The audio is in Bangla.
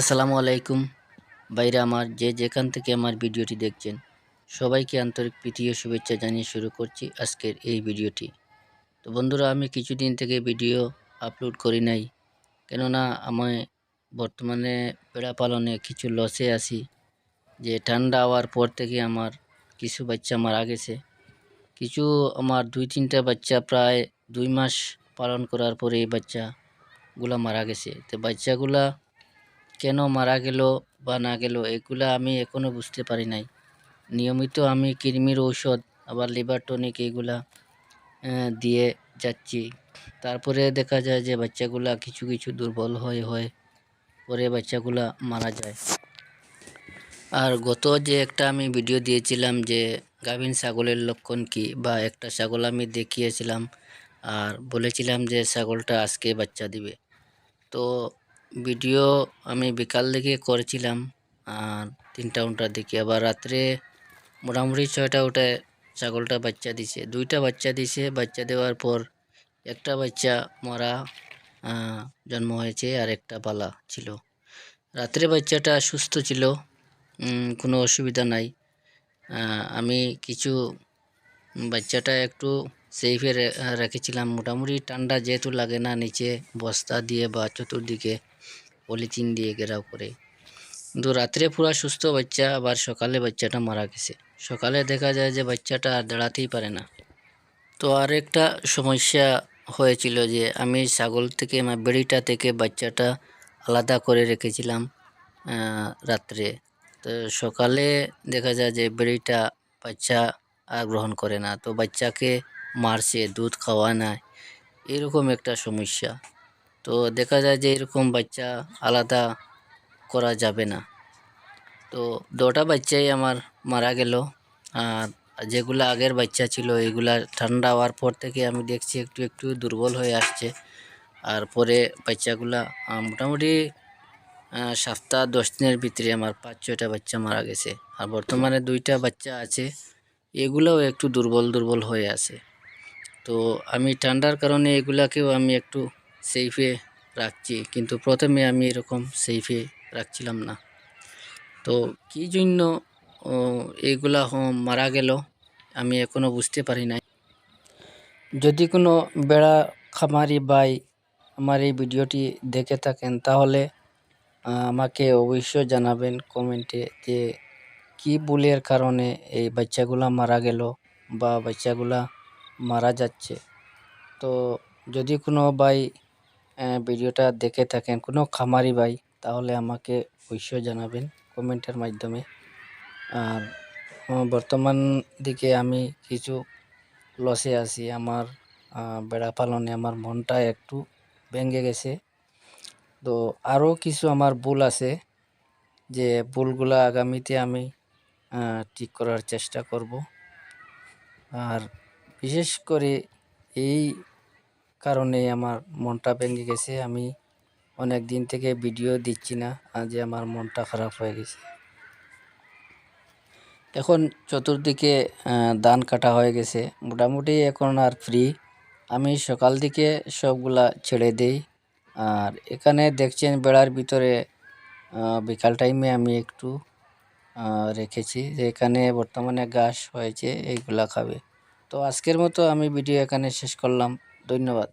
আসসালামু আলাইকুম। বাইরে আমার, যে যেখান থেকে আমার ভিডিওটি দেখছেন, সবাইকে আন্তরিক প্রীতি ও শুভেচ্ছা জানিয়ে শুরু করছি আজকের এই ভিডিওটি। তো বন্ধুরা, আমি কিছুদিন থেকে ভিডিও আপলোড করি নাই, কেননা আমি বর্তমানে পেড়া পালনে কিছু লসে আছি, যে ঠান্ডা হওয়ার পর থেকে আমার কিছু বাচ্চা মারা গেছে। কিছু আমার দুই তিনটা বাচ্চা প্রায় দুই মাস পালন করার পরে এই বাচ্চাগুলা মারা গেছে। তো বাচ্চাগুলা কেন মারা গেল বা না গেল এগুলা আমি এখনও বুঝতে পারি নাই। নিয়মিত আমি কৃমির ঔষধ, আবার লিভার টনিক এগুলা দিয়ে যাচ্ছি। তারপরে দেখা যায় যে বাচ্চাগুলা কিছু কিছু দুর্বল হয়ে হয়ে পরে বাচ্চাগুলা মারা যায়। আর গত যে একটা আমি ভিডিও দিয়েছিলাম যে গাভিন ছাগলের লক্ষণ কি বা একটা ছাগল আমি দেখিয়েছিলাম, আর বলেছিলাম যে ছাগলটা আজকে বাচ্চা দিবে। তো ভিডিও আমি বিকাল দিকে করেছিলাম আর তিনটা উনটার দিকে। আবার রাত্রে মোটামুটি ছয়টা উঠে ছাগলটা বাচ্চা দিছে। দুইটা বাচ্চা দিছে। বাচ্চা দেওয়ার পর একটা বাচ্চা মরা জন্ম হয়েছে আর একটা পালা ছিল। রাত্রে বাচ্চাটা সুস্থ ছিল কোনো অসুবিধা নাই। আমি কিছু বাচ্চাটা একটু সেফে রেখেছিলাম। মোটামুটি ঠান্ডা যেহেতু লাগে না, নিচে বস্তা দিয়ে বা চতুর্দিকে পলিথিন দিয়ে ঘেরাও করে। কিন্তু রাত্রে পুরো সুস্থ বাচ্চা, আবার সকালে বাচ্চাটা মারা গেছে। সকালে দেখা যায় যে বাচ্চাটা আর দাঁড়াতেই পারে না। তো আর একটা সমস্যা হয়েছিল যে আমি ছাগল থেকে আমার বেড়িটা থেকে বাচ্চাটা আলাদা করে রেখেছিলাম রাত্রে। তো সকালে দেখা যায় যে বেড়িটা বাচ্চা আর গ্রহণ করে না। তো বাচ্চাকে মারছে, দুধ খাওয়া না। এরকম একটা সমস্যা। তো দেখা যায় যে এরকম বাচ্চা আলাদা করা যাবে না। তো দুটা বাচ্চাই আমার মারা গেল। আর যেগুলো আগের বাচ্চা ছিল, এগুলা ঠান্ডা হওয়ার পর থেকে আমি দেখছি একটু একটু দুর্বল হয়ে আসছে। আর পরে বাচ্চাগুলা মোটামুটি সপ্তাহ দশ দিনের ভিতরে আমার পাঁচ, ছয়টা বাচ্চা মারা গেছে। আর বর্তমানে দুইটা বাচ্চা আছে, এগুলোও একটু দুর্বল দুর্বল হয়ে আছে। তো আমি ঠান্ডার কারণে এগুলাকেও আমি একটু সেফে রাখছি। কিন্তু প্রথমে আমি এরকম সেফে রাখছিলাম না। তো কী জন্য এইগুলা মারা গেল আমি এখনও বুঝতে পারি নাই। যদি কোনো বেড়া খামারি বাই আমার এই ভিডিওটি দেখে থাকেন তাহলে আমাকে অবশ্যই জানাবেন কমেন্টে যে কি ভুলের কারণে এই বাচ্চাগুলা মারা গেল বা বাচ্চাগুলা মারা যাচ্ছে। তো যদি কোনো আহ, ভিডিওটা দেখে থাকেন। কোনো খামারি ভাই, তাহলে আমাকে অবশ্যই জানাবেন কমেন্টের মাধ্যমে। আর বর্তমান দিকে আমি কিছু লসে আছি। আমার বেড়া পালনে আমার মনটা একটু ভেঙে গেছে। তো আরও কিছু আমার ভুল আছে যে ভুলগুলো আগামীতে আমি ঠিক করার চেষ্টা করব। আর বিশেষ করে এই কারণে আমার মনটা ভেঙে গেছে। আমি অনেক দিন থেকে ভিডিও দিচ্ছি না, আজ আমার মনটা খারাপ হয়ে গেছে। এখন চতুর্দিকে ধান কাটা হয়ে গেছে। মোটামুটি এখন আর ফ্রি আমি সকাল দিকে সবগুলা ছেড়ে দেই। আর এখানে দেখছেন বেড়ার ভিতরে বিকাল টাইমে আমি একটু রেখেছি। যে এখানে বর্তমানে ঘাস হয়েছে, এইগুলা খাবে। তো আজকের মতো আমি ভিডিও এখানে শেষ করলাম। ধন্যবাদ।